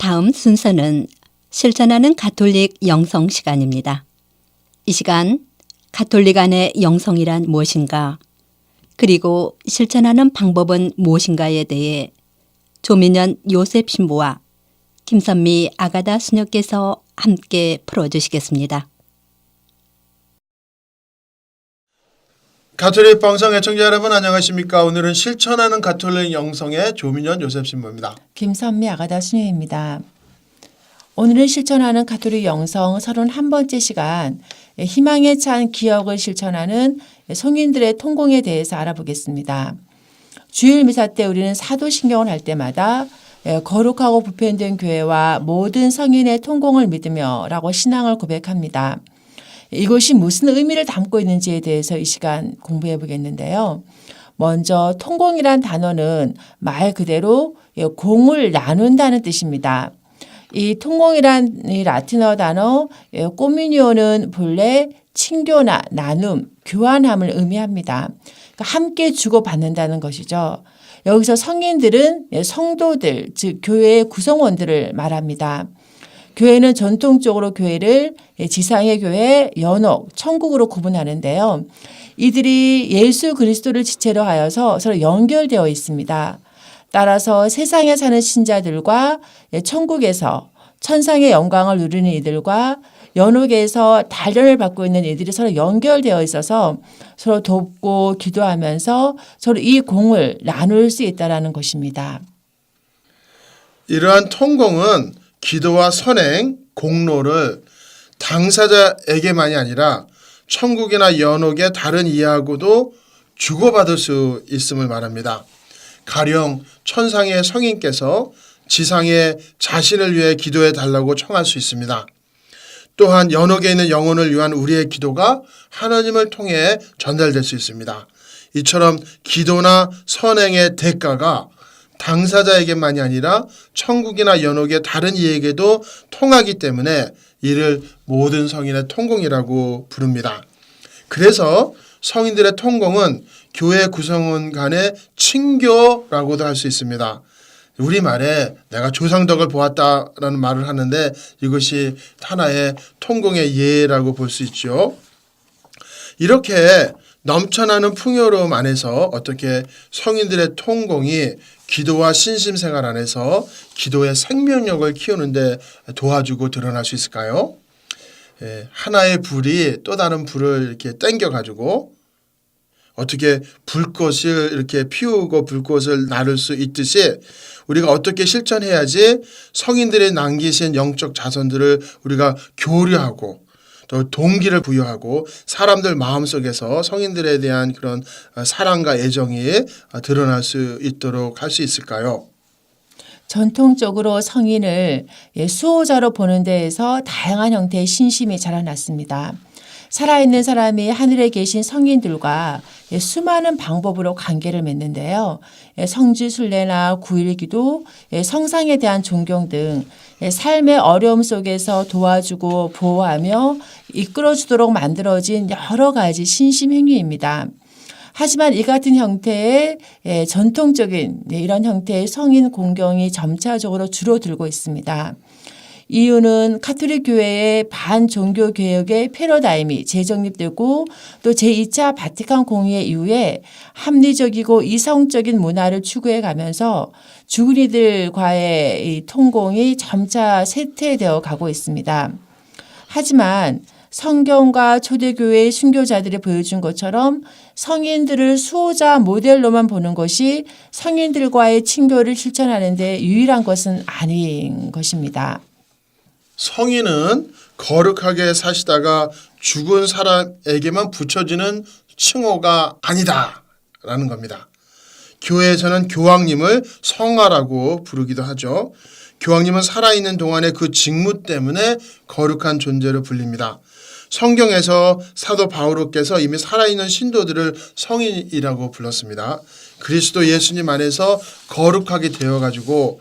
다음 순서는 실천하는 가톨릭 영성 시간입니다. 이 시간 가톨릭 안의 영성이란 무엇인가 그리고 실천하는 방법은 무엇인가에 대해 조민현 요셉 신부와 김선미 아가다 수녀께서 함께 풀어주시겠습니다. 가톨릭 방송 애청자 여러분 안녕하십니까? 오늘은 실천하는 가톨릭 영성의 조민현 요셉 신부입니다. 김선미 아가다 수녀입니다. 오늘은 실천하는 가톨릭 영성 31번째 시간 희망에 찬 기억을 실천하는 성인들의 통공에 대해서 알아보겠습니다. 주일 미사 때 우리는 사도신경을 할 때마다 거룩하고 부편된 교회와 모든 성인의 통공을 믿으며 라고 신앙을 고백합니다. 이것이 무슨 의미를 담고 있는지에 대해서 이 시간 공부해 보겠는데요. 먼저 통공이란 단어는 말 그대로 공을 나눈다는 뜻입니다. 이 통공이란 이 라틴어 단어 꼬미니오는 본래 친교나 나눔, 교환함을 의미합니다. 그러니까 함께 주고받는다는 것이죠. 여기서 성인들은 성도들, 즉 교회의 구성원들을 말합니다. 교회는 전통적으로 교회를 지상의 교회, 연옥, 천국으로 구분하는데요. 이들이 예수 그리스도를 지체로 하여서 서로 연결되어 있습니다. 따라서 세상에 사는 신자들과 천국에서 천상의 영광을 누리는 이들과 연옥에서 단련을 받고 있는 이들이 서로 연결되어 있어서 서로 돕고 기도하면서 서로 이 공을 나눌 수 있다라는 것입니다. 이러한 통공은 기도와 선행, 공로를 당사자에게만이 아니라 천국이나 연옥의 다른 이하고도 주고받을 수 있음을 말합니다. 가령 천상의 성인께서 지상에 자신을 위해 기도해 달라고 청할 수 있습니다. 또한 연옥에 있는 영혼을 위한 우리의 기도가 하나님을 통해 전달될 수 있습니다. 이처럼 기도나 선행의 대가가 당사자에게만이 아니라 천국이나 연옥의 다른 이에게도 통하기 때문에 이를 모든 성인의 통공이라고 부릅니다. 그래서 성인들의 통공은 교회 구성원 간의 친교라고도 할 수 있습니다. 우리말에 내가 조상덕을 보았다라는 말을 하는데 이것이 하나의 통공의 예라고 볼 수 있죠. 이렇게 넘쳐나는 풍요로움 안에서 어떻게 성인들의 통공이 기도와 신심 생활 안에서 기도의 생명력을 키우는데 도와주고 드러날 수 있을까요? 예, 하나의 불이 또 다른 불을 이렇게 땡겨 가지고 어떻게 불꽃을 이렇게 피우고 불꽃을 나를 수 있듯이 우리가 어떻게 실천해야지 성인들이 남기신 영적 자손들을 우리가 교류하고 또 동기를 부여하고 사람들 마음속에서 성인들에 대한 그런 사랑과 애정이 드러날 수 있도록 할 수 있을까요? 전통적으로 성인을 예, 수호자로 보는 데에서 다양한 형태의 신심이 자라났습니다. 살아있는 사람이 하늘에 계신 성인들과 예, 수많은 방법으로 관계를 맺는데요. 예, 성지순례나 구일기도, 성상에 대한 존경 등 삶의 어려움 속에서 도와주고 보호하며 이끌어주도록 만들어진 여러 가지 신심 행위입니다. 하지만 이 같은 형태의 예, 전통적인 네, 이런 형태의 성인 공경이 점차적으로 줄어들고 있습니다. 이유는 카톨릭 교회의 반종교 개혁의 패러다임이 재정립되고 또 제2차 바티칸 공의회 이후에 합리적이고 이성적인 문화를 추구해 가면서 죽은 이들과의 이 통공이 점차 쇠퇴되어 가고 있습니다. 하지만 성경과 초대교회의 순교자들이 보여준 것처럼 성인들을 수호자 모델로만 보는 것이 성인들과의 친교를 실천하는 데 유일한 것은 아닌 것입니다. 성인은 거룩하게 사시다가 죽은 사람에게만 붙여지는 칭호가 아니다 라는 겁니다. 교회에서는 교황님을 성화라고 부르기도 하죠. 교황님은 살아있는 동안의 그 직무 때문에 거룩한 존재로 불립니다. 성경에서 사도 바오로께서 이미 살아있는 신도들을 성인이라고 불렀습니다. 그리스도 예수님 안에서 거룩하게 되어가지고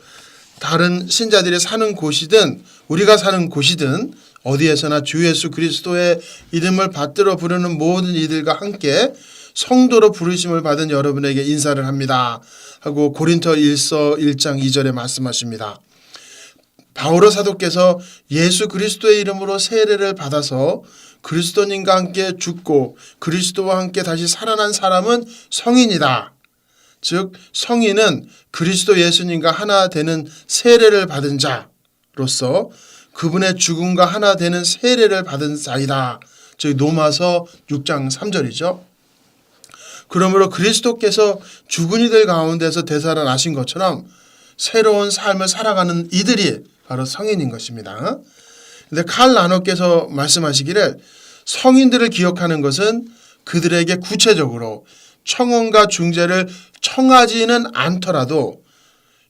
다른 신자들이 사는 곳이든 우리가 사는 곳이든 어디에서나 주 예수 그리스도의 이름을 받들어 부르는 모든 이들과 함께 성도로 부르심을 받은 여러분에게 인사를 합니다. 하고 고린터 1서 1장 2절에 말씀하십니다. 바오로 사도께서 예수 그리스도의 이름으로 세례를 받아서 그리스도님과 함께 죽고 그리스도와 함께 다시 살아난 사람은 성인이다. 즉 성인은 그리스도 예수님과 하나 되는 세례를 받은 자로서 그분의 죽음과 하나 되는 세례를 받은 자이다. 즉 로마서 6장 3절이죠. 그러므로 그리스도께서 죽은 이들 가운데서 되살아나신 것처럼 새로운 삶을 살아가는 이들이 바로 성인인 것입니다. 근데 칼 나노께서 말씀하시기를 성인들을 기억하는 것은 그들에게 구체적으로 청원과 중재를 청하지는 않더라도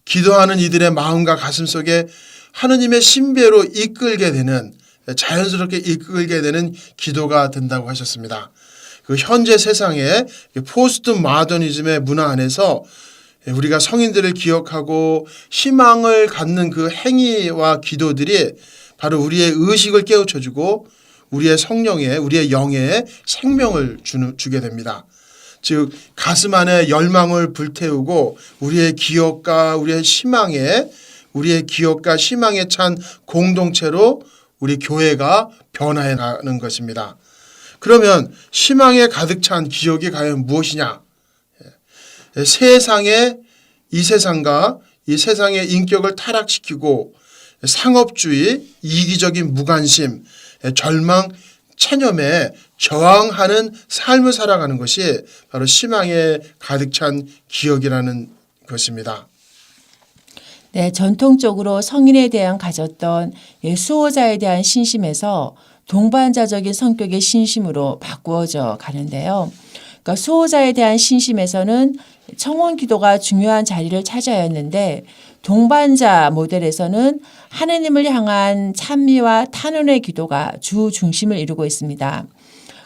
기도하는 이들의 마음과 가슴 속에 하느님의 신배로 이끌게 되는 자연스럽게 이끌게 되는 기도가 된다고 하셨습니다. 그 현재 세상의 포스트 마더니즘의 문화 안에서 우리가 성인들을 기억하고 희망을 갖는 그 행위와 기도들이 바로 우리의 의식을 깨우쳐주고 우리의 성령에 우리의 영에 생명을 주는, 주게 됩니다. 즉 가슴 안에 열망을 불태우고 우리의 기억과 우리의 희망에 우리의 기억과 희망에 찬 공동체로 우리 교회가 변화해 가는 것입니다. 그러면 희망에 가득 찬 기억이 과연 무엇이냐? 예, 세상의 이 세상과 이 세상의 인격을 타락시키고 상업주의, 이기적인 무관심, 예, 절망, 체념에 저항하는 삶을 살아가는 것이 바로 희망에 가득 찬 기억이라는 것입니다. 네, 전통적으로 성인에 대한 가졌던 예, 수호자에 대한 신심에서 동반자적인 성격의 신심으로 바꾸어져 가는데요. 그러니까 수호자에 대한 신심에서는 청원 기도가 중요한 자리를 차지하였는데 동반자 모델에서는 하느님을 향한 찬미와 탄원의 기도가 주 중심을 이루고 있습니다.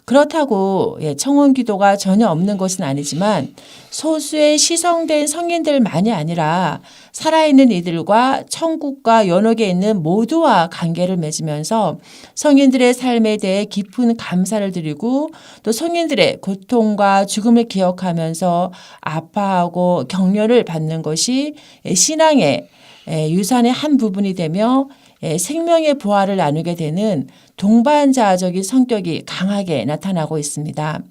그렇다고 예, 청원 기도가 전혀 없는 것은 아니지만 소수의 시성된 성인들만이 아니라 살아있는 이들과 천국과 연옥에 있는 모두와 관계를 맺으면서 성인들의 삶에 대해 깊은 감사를 드리고 또 성인들의 고통과 죽음을 기억하면서 아파하고 격려를 받는 것이 신앙의 예, 유산의 한 부분이 되며 예, 생명의 부활을 나누게 되는 동반자적인 성격이 강하게 나타나고 있습니다.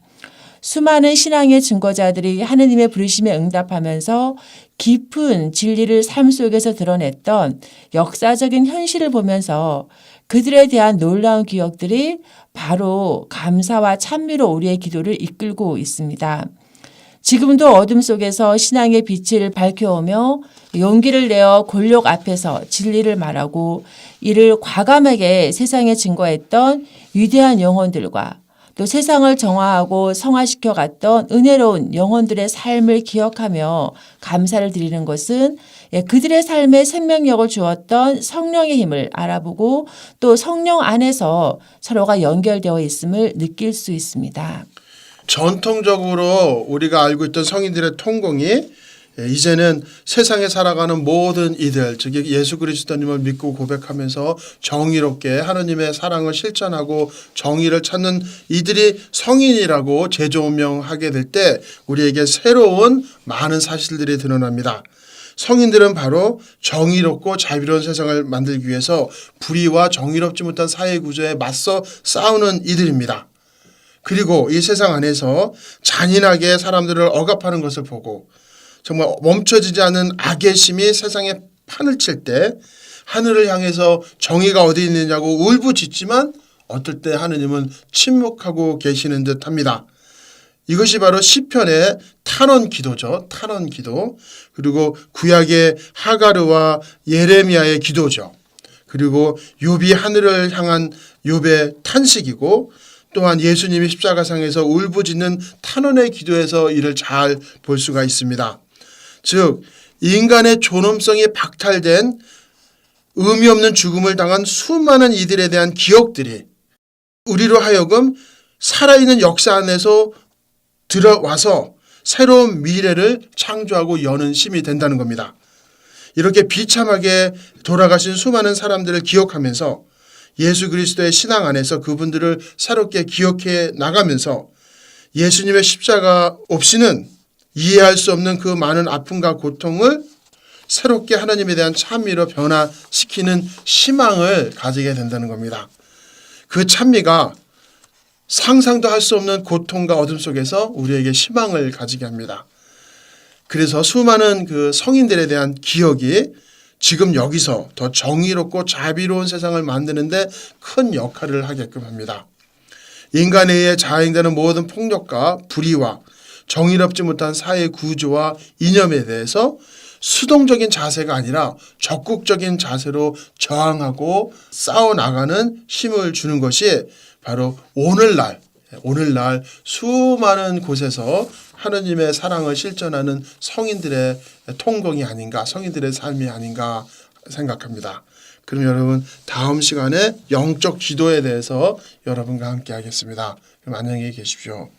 수많은 신앙의 증거자들이 하느님의 부르심에 응답하면서 깊은 진리를 삶 속에서 드러냈던 역사적인 현실을 보면서 그들에 대한 놀라운 기억들이 바로 감사와 찬미로 우리의 기도를 이끌고 있습니다. 지금도 어둠 속에서 신앙의 빛을 밝혀오며 용기를 내어 권력 앞에서 진리를 말하고 이를 과감하게 세상에 증거했던 위대한 영혼들과 또 세상을 정화하고 성화시켜 갔던 은혜로운 영혼들의 삶을 기억하며 감사를 드리는 것은 예, 그들의 삶에 생명력을 주었던 성령의 힘을 알아보고 또 성령 안에서 서로가 연결되어 있음을 느낄 수 있습니다. 전통적으로 우리가 알고 있던 성인들의 통공이 예, 이제는 세상에 살아가는 모든 이들, 즉 예수 그리스도님을 믿고 고백하면서 정의롭게 하나님의 사랑을 실천하고 정의를 찾는 이들이 성인이라고 재조명하게 될 때 우리에게 새로운 많은 사실들이 드러납니다. 성인들은 바로 정의롭고 자비로운 세상을 만들기 위해서 불의와 정의롭지 못한 사회 구조에 맞서 싸우는 이들입니다. 그리고 이 세상 안에서 잔인하게 사람들을 억압하는 것을 보고 정말 멈춰지지 않은 악의 심이 세상에 판을 칠 때 하늘을 향해서 정의가 어디 있느냐고 울부짖지만 어떨 때 하느님은 침묵하고 계시는 듯합니다. 이것이 바로 시편의 탄원 기도죠. 탄원 기도. 그리고 구약의 하가르와 예레미야의 기도죠. 그리고 욥이 하늘을 향한 욥의 탄식이고 또한 예수님이 십자가상에서 울부짖는 탄원의 기도에서 이를 잘 볼 수가 있습니다. 즉 인간의 존엄성이 박탈된 의미 없는 죽음을 당한 수많은 이들에 대한 기억들이 우리로 하여금 살아있는 역사 안에서 들어와서 새로운 미래를 창조하고 여는 힘이 된다는 겁니다. 이렇게 비참하게 돌아가신 수많은 사람들을 기억하면서 예수 그리스도의 신앙 안에서 그분들을 새롭게 기억해 나가면서 예수님의 십자가 없이는 이해할 수 없는 그 많은 아픔과 고통을 새롭게 하나님에 대한 찬미로 변화시키는 희망을 가지게 된다는 겁니다. 그 찬미가 상상도 할 수 없는 고통과 어둠 속에서 우리에게 희망을 가지게 합니다. 그래서 수많은 그 성인들에 대한 기억이 지금 여기서 더 정의롭고 자비로운 세상을 만드는데 큰 역할을 하게끔 합니다. 인간에 의해 자행되는 모든 폭력과 불의와 정의롭지 못한 사회 구조와 이념에 대해서 수동적인 자세가 아니라 적극적인 자세로 저항하고 싸워 나가는 힘을 주는 것이 바로 오늘날 오늘날 수많은 곳에서 하느님의 사랑을 실천하는 성인들의 통공이 아닌가 성인들의 삶이 아닌가 생각합니다. 그럼 여러분 다음 시간에 영적 기도에 대해서 여러분과 함께 하겠습니다. 그럼 안녕히 계십시오.